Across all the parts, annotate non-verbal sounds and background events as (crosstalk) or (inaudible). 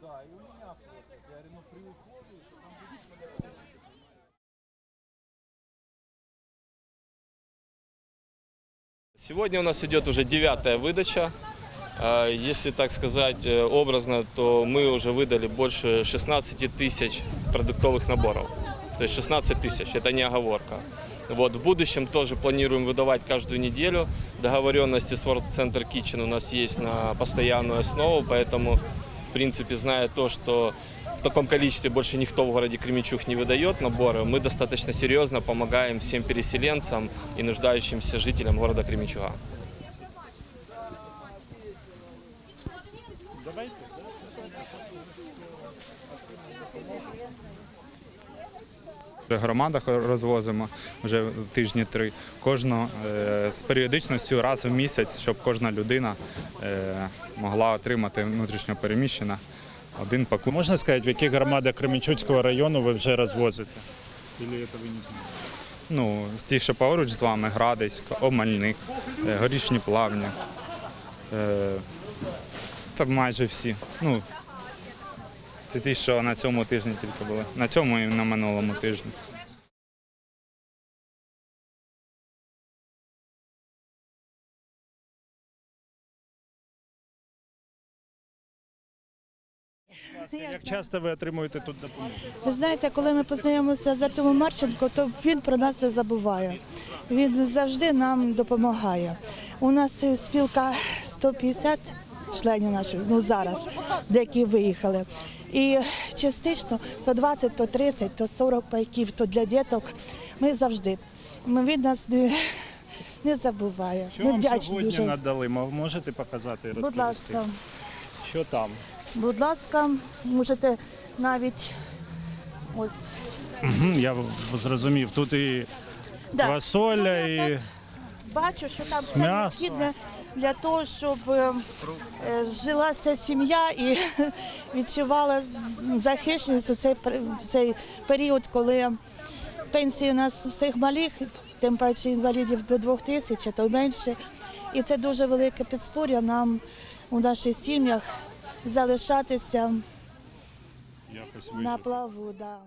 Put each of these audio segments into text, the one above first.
Да, и у меня фото. Я говорю, ну при условии, что там будет Сегодня у нас идет уже девятая выдача. А, Если так сказать э, образно, то мы уже выдали больше 16 тысяч продуктовых наборов. То есть 16 тысяч, это не оговорка. Вот, в будущем тоже планируем выдавать каждую неделю. Договоренности с World Center Kitchen у нас есть на постоянную основу, поэтому, в принципе, зная то, что в таком количестве больше никто в городе Кременчуг не выдает наборы, мы достаточно серьезно помогаем всем переселенцам и нуждающимся жителям города Кременчуга. В громадах розвозимо вже тижні три. Кожну е, з періодичністю раз в місяць, щоб кожна людина е, могла отримати внутрішньо переміщена один пакунок. Можна сказати, в яких громадах Кременчуцького району ви вже розвозите? Это ви не знаєте? Ну, ті, що поруч з вами, Градиськ, Омельник, е, Горішні Плавні. Та майже всі. Ну, це ті, що на цьому тижні тільки були. На цьому і на минулому тижні. Як часто ви отримуєте тут допомогу? Ви знаєте, коли ми познайомилися з Артемом Марченко, то він про нас не забуває. Він завжди нам допомагає. У нас спілка 150 членів наших, ну зараз, деякі виїхали. І частично то 20, то 30, то 40 пайків, то для діток. Ми завжди. Ми від нас не, не забуває. Що Ми вам вдячні сьогодні дуже. надали? Можете показати і Будь ласка, Що там? будь ласка, можете навіть ось. Я зрозумів. Тут і Да. квасоля, Ну, я і так бачу, що там все необхідне для того, щоб е, е, жилася сім'я і (laughs) відчувала захищеність у цей, цей період, коли пенсії у нас всіх малих, тим паче інвалідів до двох тисяч, а то менше. І це дуже велике підспоря нам у наших сім'ях залишатися на плаву. Да.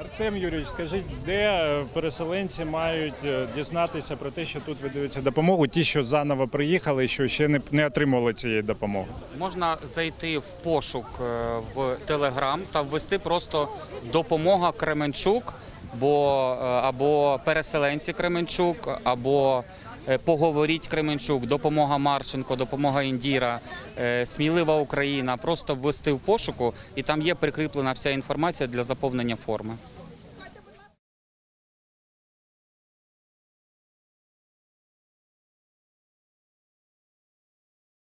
Артем Юрійович, скажіть, де е, переселенці мають е, дізнатися про те, що тут видаються допомогу, ті, що заново приїхали, що ще не, не отримували цієї допомоги? Можна зайти в пошук е, в Телеграм та ввести просто допомога Кременчук, бо е, або переселенці Кременчук, або поговоріть Кременчук, допомога Марченко, допомога Індіра, е, смілива Україна. Просто ввести в пошуку, і там є прикріплена вся інформація для заповнення форми.